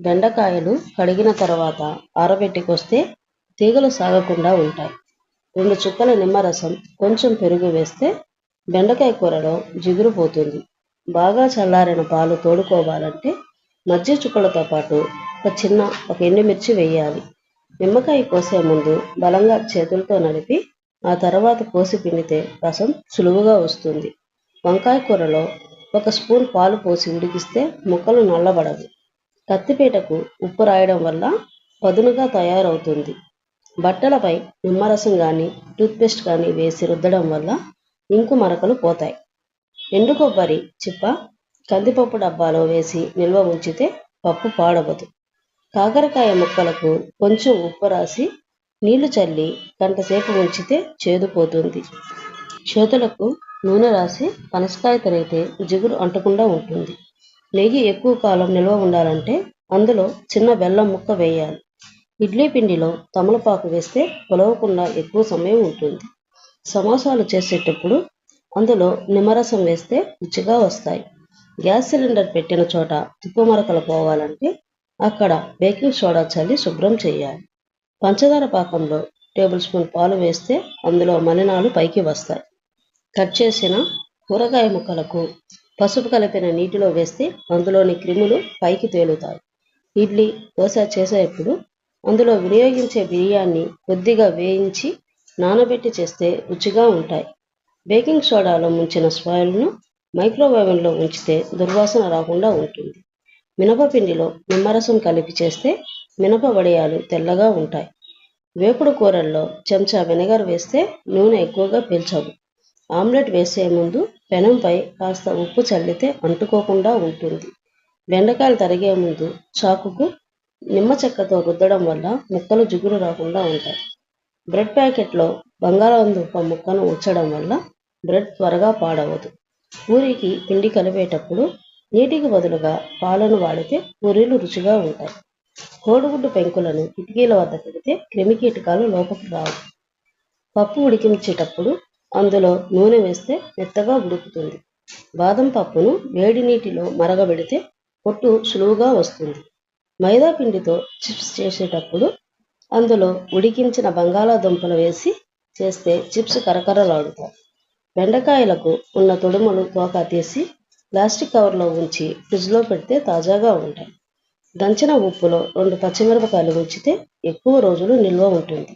బెండకాయలు కడిగిన తర్వాత ఆరబెట్టుకొస్తే తీగలు సాగకుండా ఉంటాయి. రెండు చుక్కల నిమ్మరసం కొంచెం పెరుగు వేస్తే బెండకాయ కూరలో జిగురు పోతుంది. బాగా చల్లారిన పాలు తోడుకోవాలంటే మధ్య చుక్కలతో పాటు ఒక చిన్న ఒక ఎండుమిర్చి వేయాలి. నిమ్మకాయ కోసే ముందు బలంగా చేతులతో నలిపి ఆ తర్వాత కోసి పిండితే రసం సులువుగా వస్తుంది. వంకాయ కూరలో ఒక స్పూన్ పాలు పోసి ఉడికిస్తే ముక్కలు నల్లబడదు కత్తిపీటకు ఉప్పు రాయడం వల్ల పదునుగా తయారవుతుంది. బట్టలపై నిమ్మరసం కానీ టూత్పేస్ట్ కానీ వేసి రుద్దడం వల్ల ఇంకు మరకలు పోతాయి. ఎండు కొబ్బరి చిప్ప కందిపప్పు డబ్బాలో వేసి నిల్వ ఉంచితే పప్పు పాడవదు. కాకరకాయ ముక్కలకు కొంచెం ఉప్పు రాసి నీళ్ళు చల్లి గంటసేపు ఉంచితే చేదుపోతుంది చేతులకు నూనె రాసి పనసకాయ తరిగితే జిగురు అంటకుండా ఉంటుంది. నెయ్యి ఎక్కువ కాలం నిల్వ ఉండాలంటే అందులో చిన్న బెల్లం ముక్క వేయాలి. ఇడ్లీ పిండిలో తమలపాకు వేస్తే పొలవకుండా ఎక్కువ సమయం ఉంటుంది. సమోసాలు చేసేటప్పుడు అందులో నిమ్మరసం వేస్తే రుచిగా వస్తాయి. గ్యాస్ సిలిండర్ పెట్టిన చోట తుప్పుమరకలు పోవాలంటే అక్కడ బేకింగ్ సోడా చల్లి శుభ్రం చేయాలి. పంచదార పాకంలో టేబుల్ స్పూన్ పాలు వేస్తే అందులో మలినాలు పైకి వస్తాయి. కట్ చేసిన కూరగాయ ముక్కలకు పసుపు కలిపిన నీటిలో వేస్తే అందులోని క్రిములు పైకి తేలుతాయి. ఇడ్లీ దోశ చేసేటప్పుడు అందులో వినియోగించే బియ్యాన్ని కొద్దిగా వేయించి నానబెట్టి చేస్తే రుచిగా ఉంటాయి. బేకింగ్ సోడాలో ముంచిన స్వాయిల్ను మైక్రోవేవన్లో ఉంచితే దుర్వాసన రాకుండా ఉంటుంది. మినపపిండిలో నిమ్మరసం కలిపి చేస్తే మినప వడియాలు తెల్లగా ఉంటాయి. వేపుడు కూరల్లో చెంచా వెనిగర్ వేస్తే నూనె ఎక్కువగా పీల్చవు. ఆమ్లెట్ వేసే ముందు పెనంపై కాస్త ఉప్పు చల్లితే అంటుకోకుండా ఉంటుంది. బెండకాయలు తరిగే ముందు చాకుకు నిమ్మ చెక్కతో రుద్దడం వల్ల ముక్కలు జిగురు రాకుండా ఉంటాయి. బ్రెడ్ ప్యాకెట్లో బంగాళాదుంప ముక్కను ఉంచడం వల్ల బ్రెడ్ త్వరగా పాడవదు. పూరికి పిండి కలిపేటప్పుడు నీటికి బదులుగా పాలను వాడితే పూరీలు రుచిగా ఉంటాయి. కోడిగుడ్డు పెంకులను కిటికీల వద్ద పెడితే క్రిమికీటకాలు లోపలికి రావు. పప్పు ఉడికించేటప్పుడు అందులో నూనె వేస్తే మెత్తగా ఉడుకుతుంది. బాదం పప్పును వేడి నీటిలో మరగబెడితే పొట్టు సులువుగా వస్తుంది. మైదా పిండితో చిప్స్ చేసేటప్పుడు అందులో ఉడికించిన బంగాళాదుంపలు వేసి చేస్తే చిప్స్ కరకరలాడుతాయి. బెండకాయలకు ఉన్న తొడుములు తోక తీసి ప్లాస్టిక్ కవర్లో ఉంచి ఫ్రిడ్జ్లో పెడితే తాజాగా ఉంటాయి. దంచిన ఉప్పులో రెండు పచ్చిమిరపకాయలు ఉంచితే ఎక్కువ రోజులు నిల్వ ఉంటుంది.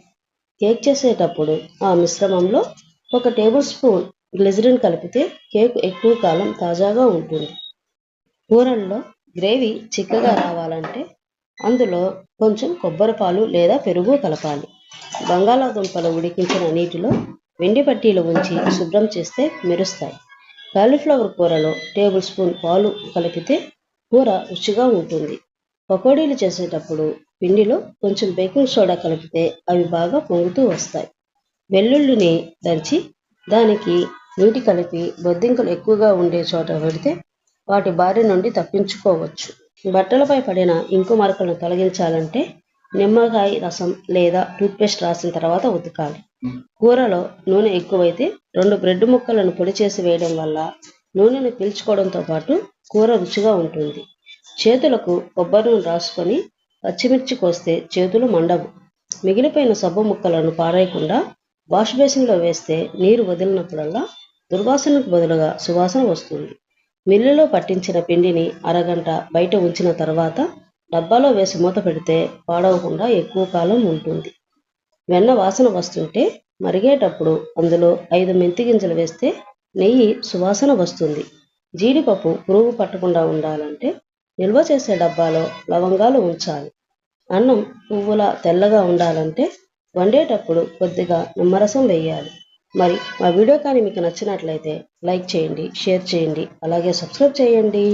కేక్ చేసేటప్పుడు ఆ మిశ్రమంలో ఒక టేబుల్ స్పూన్ గ్లిజరిన్ కలిపితే కేక్ ఎక్కువ కాలం తాజాగా ఉంటుంది. కూరల్లో గ్రేవీ చిక్కగా రావాలంటే అందులో కొంచెం కొబ్బరి పాలు లేదా పెరుగు కలపాలి. బంగాళాదుంపలు ఉడికించిన నీటిలో వెండి పట్టీలు ఉంచి శుభ్రం చేస్తే మెరుస్తాయి. కాలీఫ్లవర్ కూరలో టేబుల్ స్పూన్ పాలు కలిపితే కూర రుచిగా ఉంటుంది. పకోడీలు చేసేటప్పుడు పిండిలో కొంచెం బేకింగ్ సోడా కలిపితే అవి బాగా పొంగుతూ వస్తాయి. వెల్లుల్లిని దంచి దానికి నీటి కలిపి బొద్దింకలు ఎక్కువగా ఉండే చోట పెడితే వాటి బారి నుండి తప్పించుకోవచ్చు. బట్టలపై పడిన ఇంకు మరకలను తొలగించాలంటే నిమ్మకాయ రసం లేదా టూత్పేస్ట్ రాసిన తర్వాత ఉతకాలి. కూరలో నూనె ఎక్కువైతే రెండు బ్రెడ్ ముక్కలను పొడి చేసి వేయడం వల్ల నూనెను పీల్చుకోవడంతో పాటు కూర రుచిగా ఉంటుంది. చేతులకు కొబ్బరి నూనె రాసుకొని పచ్చిమిర్చి కోస్తే చేతులు మండవు. మిగిలిపోయిన సబ్బు ముక్కలను పారేయకుండా వాష్ బేసిన్లో వేస్తే నీరు వదిలినప్పుడల్లా దుర్వాసనకు బదులుగా సువాసన వస్తుంది. మిల్లులో పట్టించిన పిండిని అరగంట బయట ఉంచిన తర్వాత డబ్బాలో వేసి మూత పెడితే పాడవకుండా ఎక్కువ కాలం ఉంటుంది. వెన్న వాసన వస్తుంటే మరిగేటప్పుడు అందులో ఐదు మెంతి గింజలు వేస్తే నెయ్యి సువాసన వస్తుంది. జీడిపప్పు పురుగు పట్టకుండా ఉండాలంటే నిల్వ చేసే డబ్బాలో లవంగాలు ఉంచాలి. అన్నం పువ్వుల తెల్లగా ఉండాలంటే వండేటప్పుడు కొద్దిగా నిమ్మరసం వేయాలి. మరి మా వీడియో కానీ మీకు నచ్చినట్లయితే లైక్ చేయండి షేర్ చేయండి అలాగే సబ్స్క్రైబ్ చేయండి.